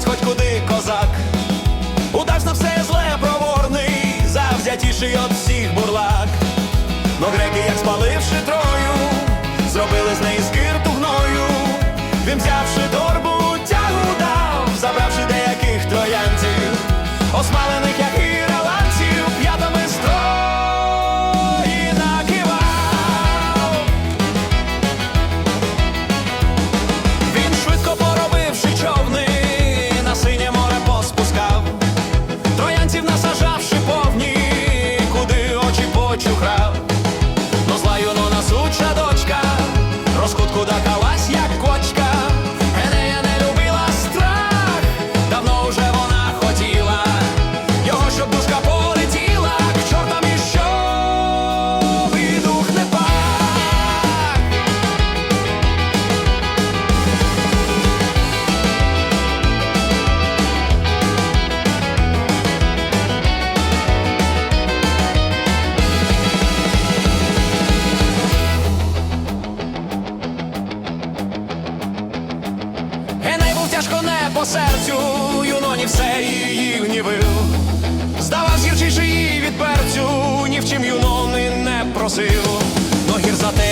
куди козак. удачно все зле проворний, завзятіший от всіх бурлак. Но греки, як спаливши трою, зробили з неї скирту гною. Він взявши торбу, тягу дав, забравши деяких троянців, осмалених, троянців тяжко не по серцю, юноні все її гнівив. Здавав гірчіше її від перцю, ні в чим юнони не просив, но гір за те